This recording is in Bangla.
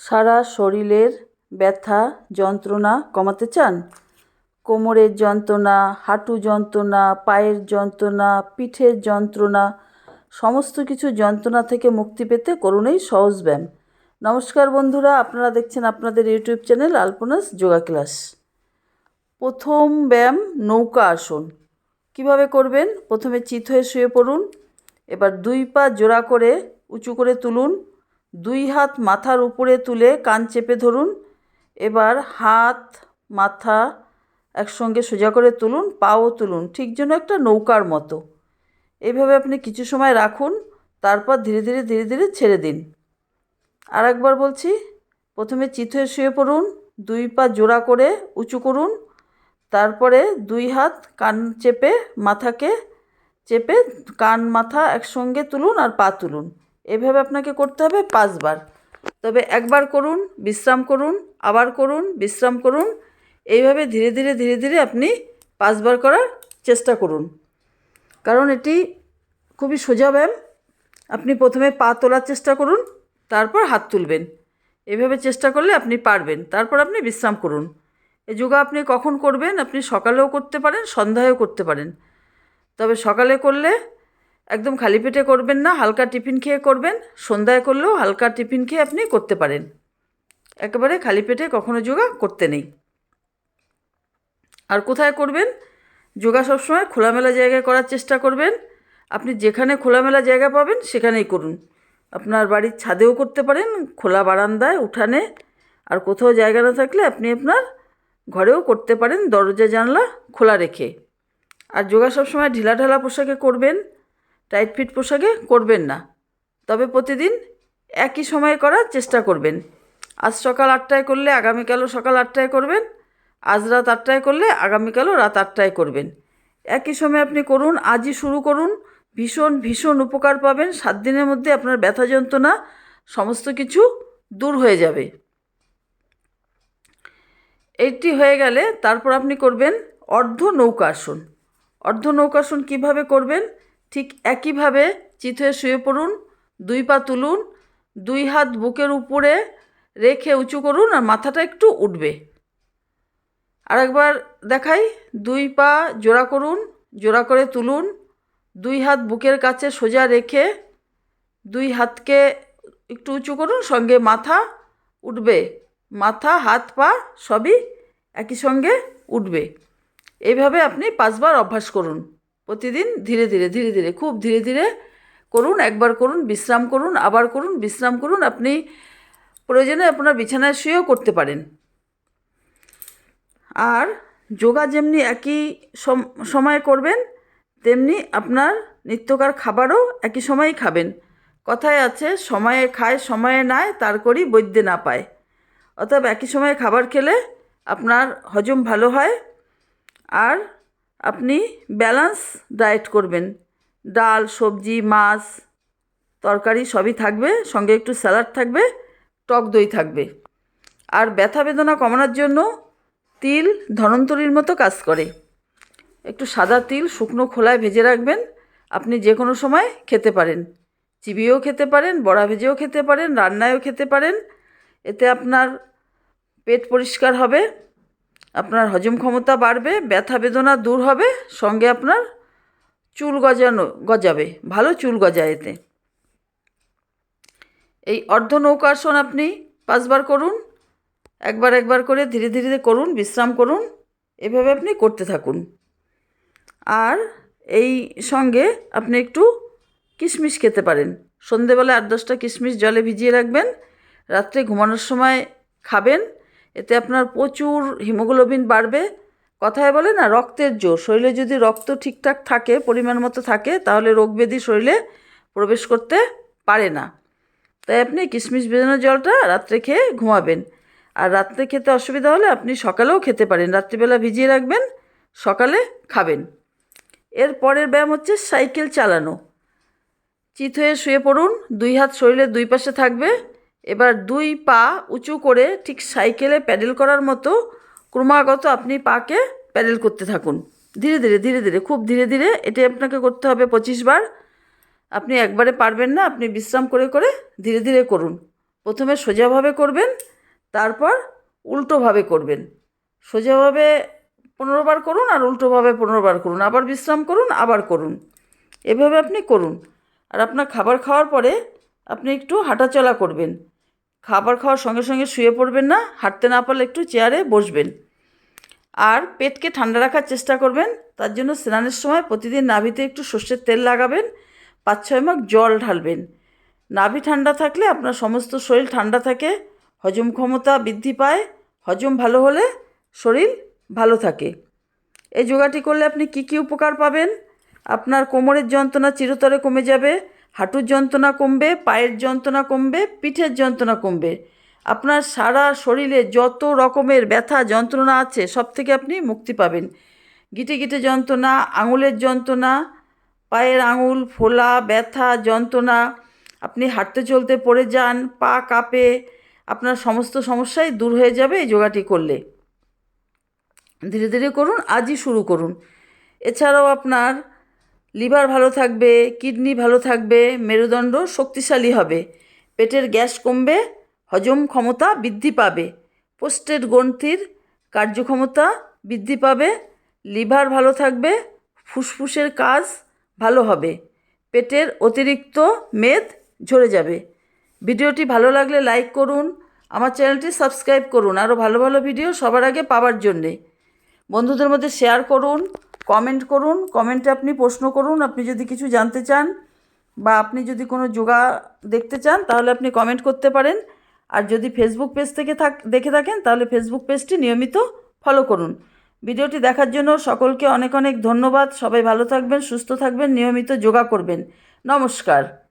সারা শরীরের ব্যথা, যন্ত্রণা কমাতে চান? কোমরের যন্ত্রণা, হাঁটু যন্ত্রণা, পায়ের যন্ত্রণা, পিঠের যন্ত্রণা, সমস্ত কিছু যন্ত্রণা থেকে মুক্তি পেতে করুন এই সহজ ব্যায়াম। নমস্কার বন্ধুরা, আপনারা দেখছেন আপনাদের YouTube channel Alpana's yoga class. প্রথম ব্যায়াম, নৌকা আসন। কীভাবে করবেন? প্রথমে চিত হয়ে শুয়ে পড়ুন, এবার দুই পা জোড়া করে উঁচু করে তুলুন দুই হাত মাথার উপরে তুলে কান চেপে ধরুন। এবার হাত, মাথা একসঙ্গে সোজা করে তুলুন, পাও তুলুন, ঠিক যেন একটা নৌকার মতো। এইভাবে আপনি কিছু সময় রাখুন, তারপর ধীরে ধীরে ধীরে ধীরে ছেড়ে দিন। আর একবার বলছি, প্রথমে চিত শুয়ে পড়ুন, দুই পা জোড়া করে উঁচু করুন, তারপরে দুই হাত কান চেপে মাথাকে, চেপে কান, মাথা একসঙ্গে তুলুন আর পা তুলুন। এভাবে আপনাকে করতে হবে পাঁচবার। তবে একবার করুন, বিশ্রাম করুন, আবার করুন, বিশ্রাম করুন। এইভাবে ধীরে ধীরে ধীরে ধীরে আপনি পাঁচবার করার চেষ্টা করুন। কারণ এটি খুবই সোজা ব্যায়াম। আপনি প্রথমে পা তোলার চেষ্টা করুন, তারপর হাত তুলবেন। এভাবে চেষ্টা করলে আপনি পারবেন, তারপর আপনি বিশ্রাম করুন। এই যোগা আপনি কখন করবেন, আপনি সকালেও করতে পারেন, সন্ধ্যায়ও করতে পারেন। তবে সকালে করলে একদম খালি পেটে করবেন না, হালকা টিফিন খেয়ে করবেন। সন্ধ্যায় করলেও হালকা টিফিন খেয়ে আপনি করতে পারেন। একেবারে খালি পেটে কখনো যোগা করতে নেই। আর কোথায় করবেন? যোগা সবসময় খোলামেলা জায়গায় করার চেষ্টা করবেন। আপনি যেখানে খোলামেলা জায়গা পাবেন, সেখানেই করুন। আপনার বাড়ির ছাদেও করতে পারেন, খোলা বারান্দায়, উঠানে। আর কোথাও জায়গা না থাকলে আপনি আপনার ঘরেও করতে পারেন, দরজা জানলা খোলা রেখে। আর যোগা সবসময় ঢিলা ঢালা পোশাকে করবেন। টাইট ফিট পোশাকে করবেন না। তবে প্রতিদিন একই সময়ে করার চেষ্টা করবেন। আজ সকাল আটটায় করলে আগামীকালও সকাল আটটায় করবেন। আজ রাত আটটায় করলে আগামীকালও রাত আটটায় করবেন। একই সময় আপনি করুন, আজই শুরু করুন। ভীষণ ভীষণ উপকার পাবেন। সাত দিনের মধ্যে আপনার ব্যথা যন্ত্রণা সমস্ত কিছু দূর হয়ে যাবে। এইটি হয়ে গেলে তারপর আপনি করবেন অর্ধ নৌকাসন। অর্ধ নৌকাসন কীভাবে করবেন? ঠিক একইভাবে চিত হয়ে শুয়ে পড়ুন, দুই পা তুলুন, দুই হাত বুকের উপরে রেখে উঁচু করুন আর মাথাটা একটু উঠবে। আরেকবার দেখাই, দুই পা জোড়া করুন, জোড়া করে তুলুন, দুই হাত বুকের কাছে সোজা রেখে দুই হাতকে একটু উঁচু করুন, সঙ্গে মাথা উঠবে। মাথা, হাত, পা সবই একই সঙ্গে উঠবে। এইভাবে আপনি পাঁচবার অভ্যাস করুন। প্রতিদিন ধীরে ধীরে ধীরে ধীরে, খুব ধীরে ধীরে করুন, একবার করুন, বিশ্রাম করুন, আবার করুন, বিশ্রাম করুন, আপনি প্রয়োজনে আপনার বিছানায় শুয়েও করতে পারেন। আর যোগা যেমনি একই সময়ে করবেন, তেমনি আপনার নিত্যকার খাবারও একই সময়েই খাবেন। কথায় আছে, সময়ে খায়, সময়ে নেয়, তার করি বৈদ্যে না পায়। অতএব একই সময়ে খাবার খেলে আপনার হজম ভালো হয়। আর আপনি ব্যালান্স ডায়েট করবেন। ডাল, সবজি, মাছ, তরকারি সবই থাকবে, সঙ্গে একটু স্যালাড থাকবে, টক দই থাকবে। আর ব্যথা বেদনা কমানোর জন্য তিল ধনন্তরীর মতো কাজ করে। একটু সাদা তিল শুকনো খোলায় ভেজে রাখবেন। আপনি যে কোনো সময় খেতে পারেন। চিবিয়েও খেতে পারেন, বড়া ভেজেও খেতে পারেন, রান্নায়ও খেতে পারেন। এতে আপনার পেট পরিষ্কার হবে। আপনার হজম ক্ষমতা বাড়বে, ব্যথা বেদনা দূর হবে, সঙ্গে আপনার চুল গজানো, গজাবে। ভালো চুল গজায় এতে। এই অর্ধ নৌকাসন আপনি পাঁচবার করুন, একবার একবার করে ধীরে ধীরে করুন, বিশ্রাম করুন, এভাবে আপনি করতে থাকুন। আর এই সঙ্গে আপনি একটু কিশমিশ খেতে পারেন। সন্ধেবেলা আট দশটা কিশমিশ জলে ভিজিয়ে রাখবেন, রাত্রে ঘুমানোর সময় খাবেন এতে আপনার প্রচুর হিমোগ্লোবিন বাড়বে। কথায় বলে না, রক্তের জোর। শরীরে যদি রক্ত ঠিকঠাক থাকে, পরিমাণ মতো থাকে, তাহলে রোগ ব্যাধি শরীরে প্রবেশ করতে পারে না। তাই আপনি কিশমিশ ভেজানো জলটা রাত্রে খেয়ে ঘুমাবেন। আর রাত্রে খেতে অসুবিধা হলে আপনি সকালেও খেতে পারেন। রাত্রিবেলা ভিজিয়ে রাখবেন, সকালে খাবেন। এর পরের ব্যায়াম হচ্ছে সাইকেল চালানো। চিত হয়ে শুয়ে পড়ুন, দুই হাত শরীরের দুই পাশে থাকবে। এবার দুই পা উঁচু করে ঠিক সাইকেলে প্যাডেল করার মতো ক্রমাগত আপনি পাকে প্যাডেল করতে থাকুন। ধীরে ধীরে ধীরে ধীরে, খুব ধীরে ধীরে এটি আপনাকে করতে হবে পঁচিশ বার। আপনি একবারে পারবেন না, আপনি বিশ্রাম করে করে ধীরে ধীরে করুন। প্রথমে সোজাভাবে করবেন, তারপর উল্টোভাবে করবেন। সোজাভাবে পনেরো বার করুন আর উল্টোভাবে পনেরো বার করুন। আবার বিশ্রাম করুন, আবার করুন। এভাবে আপনি করুন। আর আপনার খাবার খাওয়ার পরে আপনি একটু হাঁটাচলা করবেন। খাবার খাওয়ার সঙ্গে সঙ্গে শুয়ে পড়বেন না, হাঁটতে না পারলে একটু চেয়ারে বসবেন। আর পেটকে ঠান্ডা রাখার চেষ্টা করবেন, তার জন্য স্নানের সময় প্রতিদিন নাভিতে একটু সর্ষের তেল লাগাবেন, পাঁচ ছয় মগ জল ঢালবেন। নাভি ঠান্ডা থাকলে আপনার সমস্ত শরীর ঠান্ডা থাকে, হজম ক্ষমতা বৃদ্ধি পায়, হজম ভালো হলে শরীর ভালো থাকে। এই যোগাটি করলে আপনি কি কি উপকার পাবেন? আপনার কোমরের যন্ত্রণা চিরতরে কমে যাবে হাঁটুর যন্ত্রণা কমবে, পায়ের যন্ত্রণা কমবে, পিঠের যন্ত্রণা কমবে। আপনার সারা শরীরে যত রকমের ব্যথা, যন্ত্রণা আছে, সব থেকে আপনি মুক্তি পাবেন। গিটে গিটে যন্ত্রণা, আঙুলের যন্ত্রণা, পায়ের আঙুল, ফোলা, ব্যথা, যন্ত্রণা, আপনি হাঁটতে চলতে পড়ে যান, পা কাঁপে, আপনার সমস্ত সমস্যাই দূর হয়ে যাবে এই যোগাটি করলে। ধীরে ধীরে করুন, আজই শুরু করুন। এছাড়াও আপনার লিভার ভালো থাকবে, কিডনি ভালো থাকবে, মেরুদণ্ড শক্তিশালী হবে, পেটের গ্যাস কমবে, হজম ক্ষমতা বৃদ্ধি পাবে, পোস্টেড গ্রন্থির কার্যক্ষমতা বৃদ্ধি পাবে, লিভার ভালো থাকবে, ফুসফুসের কাজ ভালো হবে, পেটের অতিরিক্ত মেদ ঝরে যাবে। ভিডিওটি ভালো লাগলে লাইক করুন, আমার চ্যানেলটি সাবস্ক্রাইব করুন, আরও ভালো ভালো ভিডিও সবার আগে পাওয়ার জন্যে। বন্ধুদের মধ্যে শেয়ার করুন। কমেন্ট করুন কমেন্টে আপনি প্রশ্ন করুন, আপনি যদি কিছু জানতে চান বা আপনি যদি কোনো যোগা দেখতে চান, তাহলে আপনি কমেন্ট করতে পারেন। আর যদি ফেসবুক পেজ থেকে থাক, দেখে থাকেন, তাহলে ফেসবুক পেজটি নিয়মিত ফলো করুন। ভিডিওটি দেখার জন্য সকলকে অনেক অনেক ধন্যবাদ। সবাই ভালো থাকবেন, সুস্থ থাকবেন, নিয়মিত যোগা করবেন। নমস্কার।